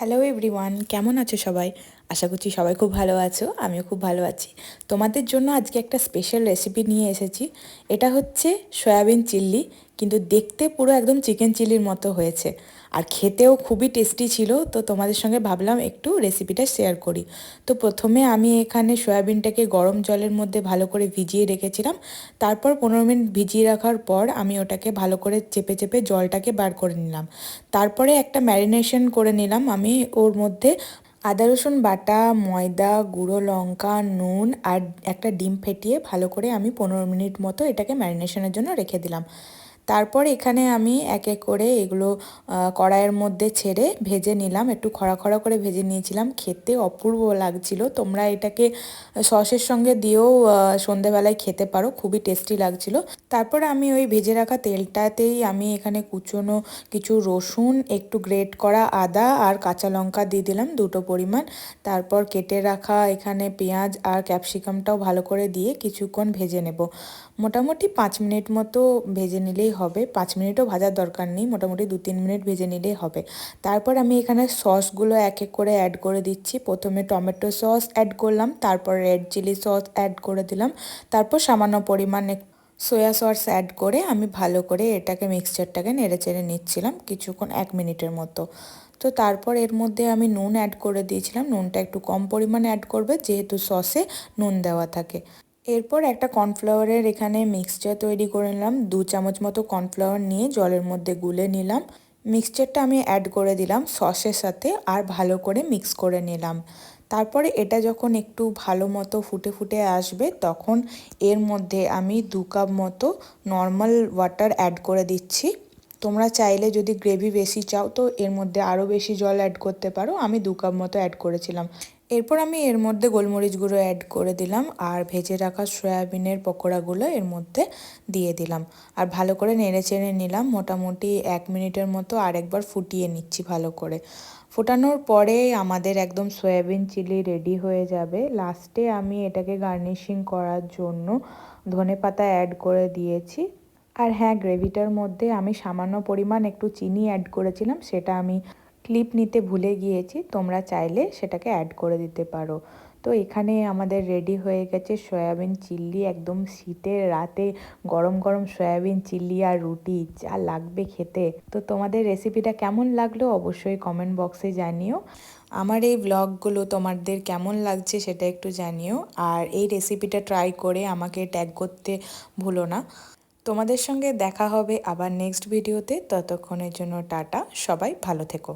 Hello everyone কেমন আছো সবাই? আশা করছি সবাই খুব ভালো আছো, আমিও খুব ভালো আছি। তোমাদের জন্য আজকে একটা স্পেশাল রেসিপি নিয়ে এসেছি। এটা হচ্ছে সয়াবিন চিল্লি, কিন্তু দেখতে পুরো একদম চিকেন চিল্লির মতো হয়েছে। আর খেতেও খুবই টেস্টি ছিল, তো তোমাদের সঙ্গে ভাবলাম একটু রেসিপিটা শেয়ার করি। তো প্রথমে আমি এখানে সয়াবিনটাকে গরম জলের মধ্যে ভালো করে ভিজিয়ে রেখেছিলাম। তারপর পনেরো মিনিট ভিজিয়ে রাখার পর আমি ওটাকে ভালো করে চেপে চেপে জলটাকে বার করে নিলাম। তারপরে একটা ম্যারিনেশন করে নিলাম আমি ওর মধ্যে আদা, রসুন বাটা, ময়দা, গুঁড়ো, লঙ্কা, নুন আর একটা ডিম ফেটিয়ে ভালো করে আমি পনেরো মিনিট মতো এটাকে ম্যারিনেশনের জন্য রেখে দিলাম। তারপর এখানে আমি এক এক করে এগুলো কড়াইয়ের মধ্যে ছেড়ে ভেজে নিলাম। একটু খরা খরা করে ভেজে নিয়েছিলাম। খেতে অপূর্ব লাগছিল। তোমরা এটাকে সসের সঙ্গে দিয়েও সন্ধেবেলায় খেতে পারো। খুবই টেস্টি লাগছিল। তারপর আমি ওই ভেজে রাখা তেলটাতেই আমি এখানে কুচনো কিছু রসুন, একটু গ্রেট করা আদা আর কাঁচা লঙ্কা দিয়ে দিলাম দুটো পরিমাণ। তারপর কেটে রাখা এখানে পেঁয়াজ আর ক্যাপসিকামটাও ভালো করে দিয়ে কিছুক্ষণ ভেজে নেব। মোটামুটি পাঁচ মিনিট মতো ভেজে নিলেই হবে। পাঁচ মিনিটও ভাজার দরকার নেই, মোটামুটি দু তিন মিনিট ভেজে নিলেই হবে। তারপর আমি এখানে সসগুলো এক এক করে অ্যাড করে দিচ্ছি। প্রথমে টমেটো সস অ্যাড করলাম, তারপর রেড চিলি সস অ্যাড করে দিলাম। তারপর সামান্য পরিমাণ সোয়া সস অ্যাড করে আমি ভালো করে এটাকে মিক্সচারটাকে নেড়ে চেড়ে নিচ্ছিলাম কিছুক্ষণ এক মিনিটের মতো। তো তারপর এর মধ্যে আমি নুন অ্যাড করে দিয়েছিলাম। নুনটা একটু কম পরিমাণে অ্যাড করবে, যেহেতু সসে নুন দেওয়া থাকে। এরপর একটা কর্নফ্লাওয়ারের এখানে মিক্সচার তৈরি করে নিলাম। দু চামচ মতো কর্নফ্লাওয়ার নিয়ে জলের মধ্যে গুলে নিলাম। মিক্সচারটা আমি অ্যাড করে দিলাম সসের সাথে আর ভালো করে মিক্স করে নিলাম। তারপরে এটা যখন একটু ভালো মতো ফুটে ফুটে আসবে, তখন এর মধ্যে আমি দু কাপ মতো নর্মাল ওয়াটার অ্যাড করে দিচ্ছি। তোমরা চাইলে যদি গ্রেভি বেশি চাও তো এর মধ্যে আরও বেশি জল অ্যাড করতে পারো। আমি দু কাপ মতো অ্যাড করেছিলাম। এরপর আমি এর মধ্যে গোলমরিচ গুঁড়ো অ্যাড করে দিলাম আর ভেজে রাখা সয়াবিনের পকোড়াগুলো এর মধ্যে দিয়ে দিলাম। আর ভালো করে নেড়ে চেড়ে নিলাম, মোটামুটি এক মিনিটের মতো আরেকবার ফুটিয়ে নিচ্ছি ভালো করে। ফোটানোর পরে আমাদের একদম সয়াবিন চিলি রেডি হয়ে যাবে। লাস্টে আমি এটাকে গার্নিশিং করার জন্য ধনে পাতা অ্যাড করে দিয়েছি। আর হ্যাঁ গ্রেভিটার মধ্যে আমি সামান্য পরিমাণ একটু চিনি অ্যাড করেছিলাম, সেটা আমি ক্লিপ নিতে ভুলে গিয়েছি, তোমরা চাইলে সেটাকে অ্যাড করে দিতে পারো। তো এখানে আমাদের রেডি হয়ে গেছে সয়াবিন চিল্লি, একদম শীতের রাতে গরম গরম সয়াবিন চিল্লি আর রুটি, যা লাগবে খেতে। তো তোমাদের রেসিপিটা কেমন লাগল অবশ্যই কমেন্ট বক্সে জানিও। আমার এই ব্লগগুলো তোমাদের কেমন লাগছে সেটা একটু জানিও। আর এই রেসিপিটা ট্রাই করে আমাকে ট্যাগ করতে ভুলো না। তোমাদের সঙ্গে দেখা হবে আবার নেক্সট ভিডিওতে ততক্ষণের জন্য টাটা, সবাই ভালো থেকো।